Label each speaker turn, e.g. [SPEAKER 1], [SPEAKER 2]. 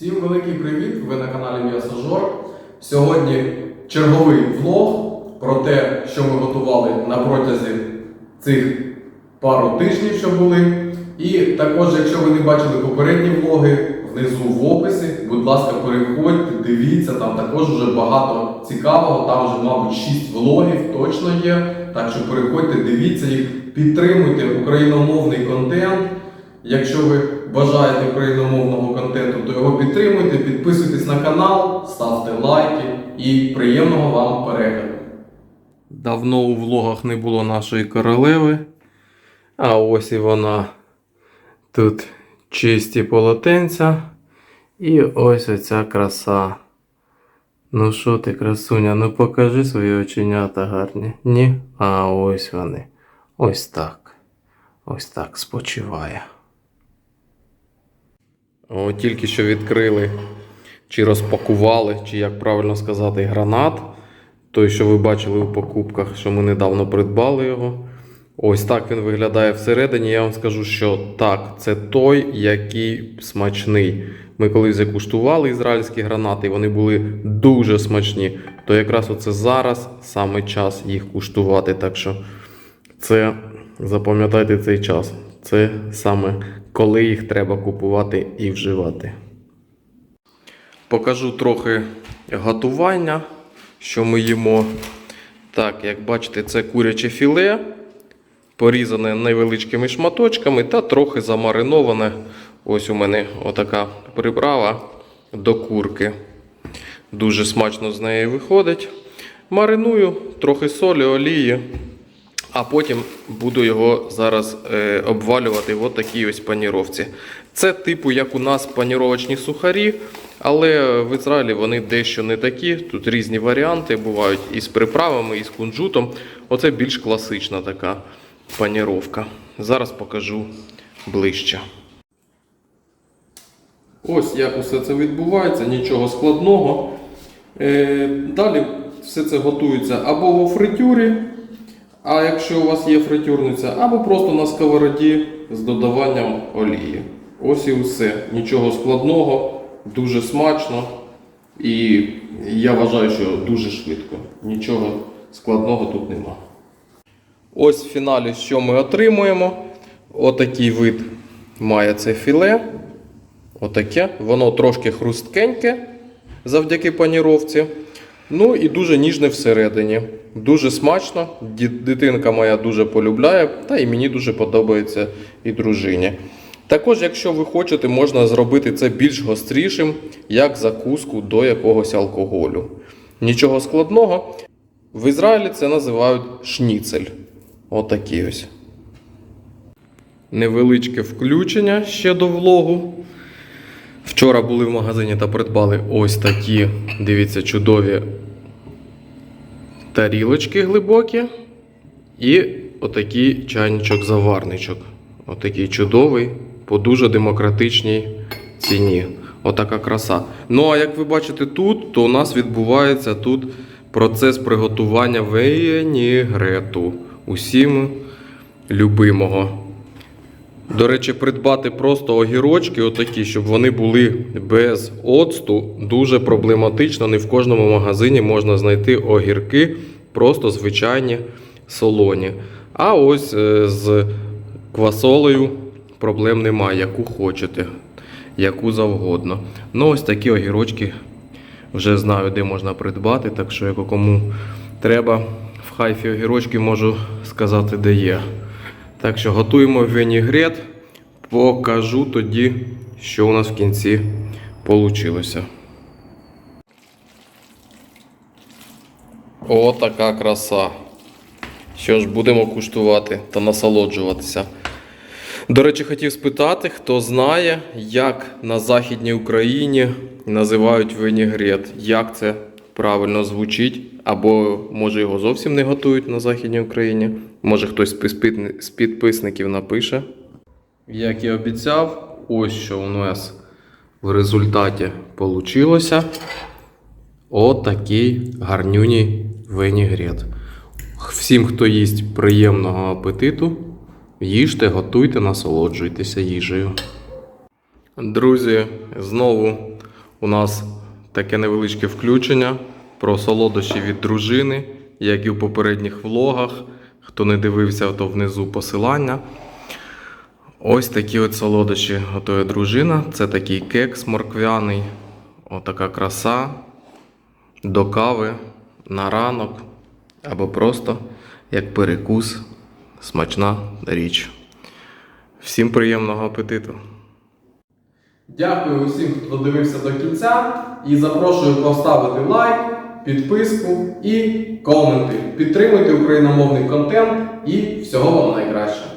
[SPEAKER 1] Всім великий привіт! Ви на каналі М'ясожор. Сьогодні черговий влог про те, що ми готували на протязі цих пару тижнів, що були. І також, якщо ви не бачили попередні влоги, внизу в описі, будь ласка, переходьте, дивіться, там також вже багато цікавого. Там вже, мабуть, 6 влогів точно є. Так що переходьте, дивіться їх, підтримуйте україномовний контент. Якщо ви бажаєте україномовного контенту, то його підтримуйте, підписуйтесь на канал, ставте лайки і приємного вам перегляду. Давно у влогах не було нашої королеви. А ось і вона. Тут чисті полотенця. І ось оця краса. Ну що ти, красуня, ну покажи свої оченята гарні. Ні? А ось вони. Ось так. Ось так спочиває. О, тільки що відкрили, чи розпакували, чи як правильно сказати, гранат. Той, що ви бачили у покупках, що ми недавно придбали його. Ось так він виглядає всередині. Я вам скажу, що так, це той, який смачний. Ми колись закуштували ізраїльські гранати, вони були дуже смачні. То якраз оце зараз саме час їх куштувати. Так що це запам'ятайте цей час. Це саме коли їх треба купувати і вживати. Покажу трохи готування, що ми їмо. Так, як бачите, це куряче філе, порізане невеличкими шматочками та трохи замариноване. Ось у мене отака приправа до курки. Дуже смачно з неї виходить. Мариную трохи солі, олії. А потім буду його зараз е, обвалювати в такій ось паніровці. Це типу, як у нас паніровочні сухарі, але в Ізраїлі вони дещо не такі. Тут різні варіанти бувають і з приправами, і з кунжутом. Оце більш класична така паніровка. Зараз покажу ближче. Ось як усе це відбувається, нічого складного. Е, далі все це готується або во фритюрі. А якщо у вас є фритюрниця, або просто на сковороді з додаванням олії. Ось і все. Нічого складного, дуже смачно. І я вважаю, що дуже швидко. Нічого складного тут нема. Ось в фіналі, що ми отримуємо. Отакий вид має це філе. Отаке. Воно трошки хрусткеньке завдяки паніровці. Ну і дуже ніжне всередині. Дуже смачно. Дитинка моя дуже полюбляє, та і мені дуже подобається і дружині. Також, якщо ви хочете, можна зробити це більш гострішим, як закуску до якогось алкоголю. Нічого складного. В Ізраїлі це називають шніцель. Отакий ось. Невеличке включення ще до влогу. Вчора були в магазині та придбали ось такі, дивіться, чудові тарілочки глибокі. І отакий чайничок-заварничок. Отакий чудовий, по дуже демократичній ціні. Отака краса. Ну, а як ви бачите тут, то у нас відбувається тут процес приготування венігрету. Усім любимого. До речі, придбати просто огірочки, отакі, щоб вони були без оцту, дуже проблематично. Не в кожному магазині можна знайти огірки, просто звичайні солоні. А ось е, з квасолею проблем немає, яку хочете, яку завгодно. Ну, ось такі огірочки вже знаю, де можна придбати, так що, як кому треба, в хайфі огірочки можу сказати, де є. Так що готуємо вінігрет. Покажу тоді, що у нас в кінці вийшло. О, така краса. Що ж, будемо куштувати та насолоджуватися. До речі, хотів спитати, хто знає, як на Західній Україні називають винігрет. Як це правильно звучить? Або може його зовсім не готують на Західній Україні. Може хтось з підписників напише. Як і обіцяв, ось що у нас в результаті вийшло. Отакий гарнюній винігрет. Всім, хто їсть приємного апетиту, їжте, готуйте, насолоджуйтеся їжею. Друзі, знову у нас таке невеличке включення про солодощі від дружини, як і в попередніх влогах. Хто не дивився, то внизу посилання. Ось такі от солодощі готує дружина. Це такий кекс морквяний. Отака краса. До кави на ранок. Або просто як перекус. Смачна річ. Всім приємного апетиту! Дякую усім, хто додивився до кінця. І запрошую поставити лайк, підписку і коменти. Підтримуйте україномовний контент і всього вам найкращого.